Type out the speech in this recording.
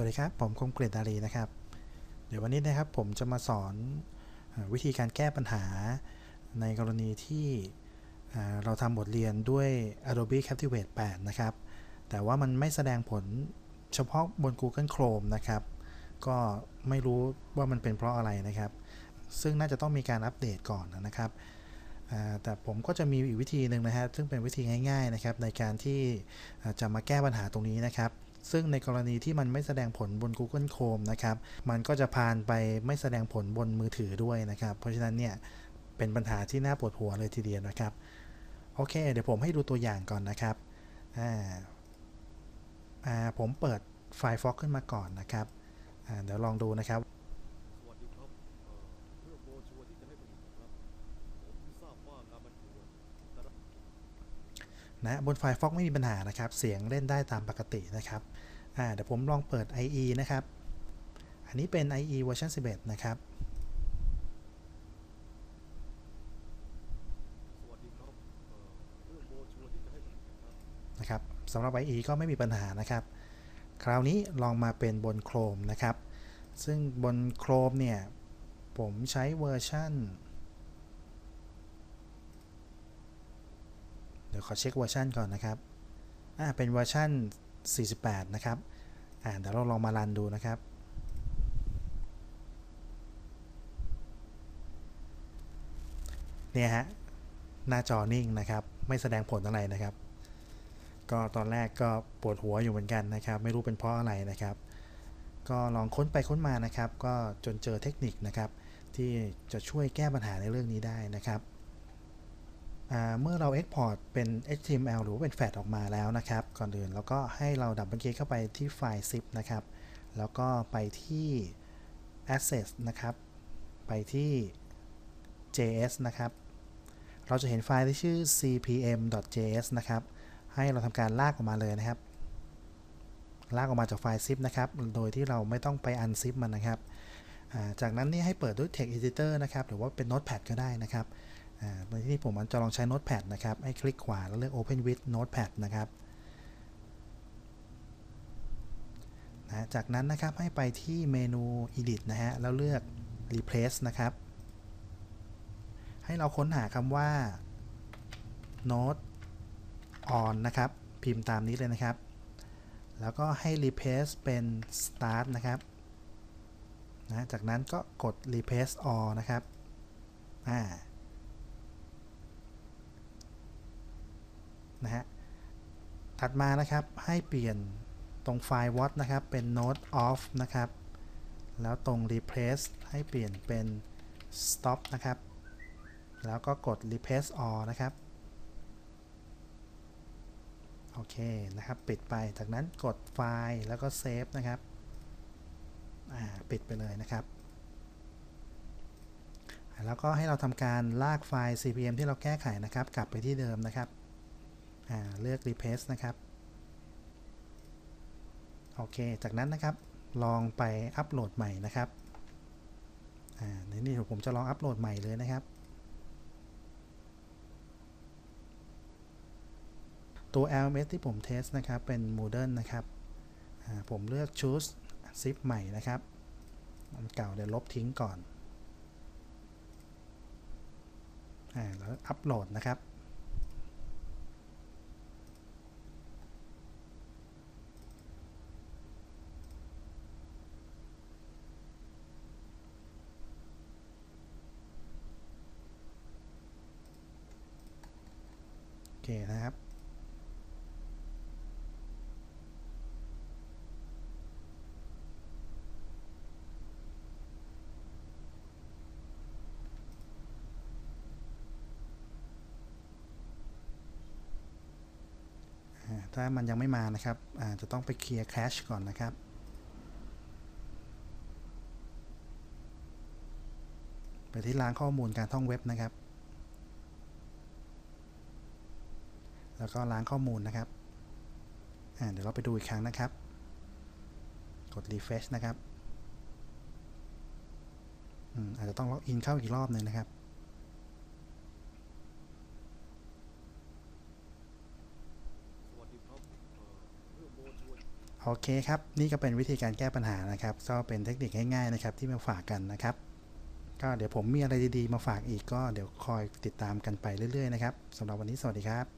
สวัสดีครับ ผมคมกริตดารีนะครับ เดี๋ยววันนี้นะครับผมจะมาสอนวิธีการแก้ปัญหาในกรณีที่เราทำบทเรียนด้วย Adobe Captivate 8 นะครับ แต่ว่ามันไม่แสดงผลเฉพาะบน Google Chrome นะครับ ก็ไม่รู้ว่ามันเป็นเพราะอะไรนะครับ ซึ่งน่าจะต้องมีการอัปเดตก่อนนะครับแต่ผมก็จะมีอีกวิธีหนึ่งนะฮะซึ่งเป็นวิธีง่าย ๆนะครับ ในการที่จะมาแก้ปัญหาตรงนี้นะครับ ซึ่งในกรณีที่มันไม่แสดงผลบน Google Chrome นะครับ มันก็จะพานไปไม่แสดงผลบนมือถือด้วยนะครับ เพราะฉะนั้นเนี่ยเป็นปัญหาที่น่าปวดหัวเลยทีเดียวนะครับ โอเค เดี๋ยวผมให้ดูตัวอย่างก่อนนะครับอ่าอ่าผมเปิดไฟล์ Fox ขึ้นมาก่อนนะครับอ่าเดี๋ยวลองดูนะครับ สวัสดีครับเอ่อเรื่องโบรชัวร์ที่จะให้ผลิตนะครับ ผมทราบว่างานมันด่วนแต่ละ นะบนไฟล์ Fox ไม่มีปัญหานะครับ เสียงเล่นได้ตามปกตินะครับเดี๋ยวผมลองเปิด IE นะครับ อันนี้เป็น IE เวอร์ชัน11 นะครับสวัสดีครับเอ่อเรื่องโบรชัวร์ที่จะให้ผลิตนะครับนะครับสำหรับ IE ก็ไม่มีปัญหานะครับ คราวนี้ลองมาเป็นบน Chrome นะครับ ซึ่งบน Chrome เนี่ย ผมใช้เวอร์ชัน ดี๋ยวขอเช็คเวอร์ชันก่อนนะครับ อ่า เป็นเวอร์ชัน48 นะครับ อ่า เดี๋ยวเราลองมารันดูนะครับ เนี่ยฮะ หน้าจอนิ่งนะครับ ไม่แสดงผลอะไรนะครับ ก็ตอนแรกก็ปวดหัวอยู่เหมือนกันนะครับ ไม่รู้เป็นเพราะอะไรนะครับ ก็ลองค้นไปค้นมานะครับ ก็จนเจอเทคนิคนะครับ ที่จะช่วยแก้ปัญหาในเรื่องนี้ได้นะครับ เมื่อเรา Export เป็น HTML หรือว่าเป็น FAT ออกมาแล้วนะครับ ก่อนอื่นเราก็ให้เราดับเบิลคลิกเข้าไปที่ไฟล์ zip นะครับ แล้วก็ไปที่ Access นะครับ ไปที่ JS นะครับ เราจะเห็นไฟล์ที่ชื่อ cpm.js นะครับ ให้เราทำการลากออกมาเลยนะครับ ลากออกมาจากไฟล์ zip นะครับ โดยที่เราไม่ต้องไป unzip มันนะครับ จากนั้นนี่ให้เปิดด้วย text editor นะครับ หรือว่าเป็น notepad ก็ได้นะครับ อ่าในที่นี้ผมจะลองใช้ notepad นะครับ ให้คลิกขวาแล้วเลือก open with notepad นะครับนะจากนั้นนะครับให้ไปที่เมนู edit นะฮะ แล้วเลือก replace นะครับ ให้เราค้นหาคำว่า note on นะครับ พิมพ์ตามนี้เลยนะครับ แล้วก็ให้ replace เป็น start นะครับนะจากนั้นก็กด replace all นะครับ อ่า นะฮะ ถัดมานะครับให้เปลี่ยนตรงไฟล์ what นะครับ เป็น note off นะครับ แล้วตรง replace ให้เปลี่ยนเป็น stop นะครับ แล้วก็กด replace all นะครับ โอเคนะครับ ปิดไป จากนั้นกดไฟล์แล้วก็เซฟนะครับ อ่า ปิดไปเลยนะครับแล้วก็ให้เราทำการลากไฟล์ cpm ที่เราแก้ไขนะครับ กลับไปที่เดิมนะครับ เลือก replace นะครับ โอเค จากนั้นนะครับ ลองไปอัปโหลดใหม่นะครับในนี้ผมจะลองอัปโหลดใหม่เลยนะครับ ตัว LMS ที่ผมเทสนะครับ เป็น Moodle นะครับ ผมเลือก choose zip ใหม่นะครับอันเก่าเดี๋ยวลบทิ้งก่อนอแล้วอัปโหลดนะครับ เคนะครับถ้ามันยังไม่มานะครับอาจะต้องไปเคลียร์แคชก่อนนะครับ ไปที่ล้างข้อมูลการท่องเว็บนะครับ แล้วก็ล้างข้อมูลนะครับเดี๋ยวเราไปดูอีกครั้งนะครับ กด refresh นะครับอืมอาจจะต้องล็อกอินเข้าอีกรอบหนึ่งนะครับโบรชัวร์โอเคครับ นี่ก็เป็นวิธีการแก้ปัญหานะครับ ก็เป็นเทคนิคง่ายๆนะครับ ที่มาฝากกันนะครับ ก็เดี๋ยวผมมีอะไรดีๆ มาฝากอีกก็เดี๋ยวคอยติดตามกันไปเรื่อยๆนะครับสำหรับวันนี้สวัสดีครับ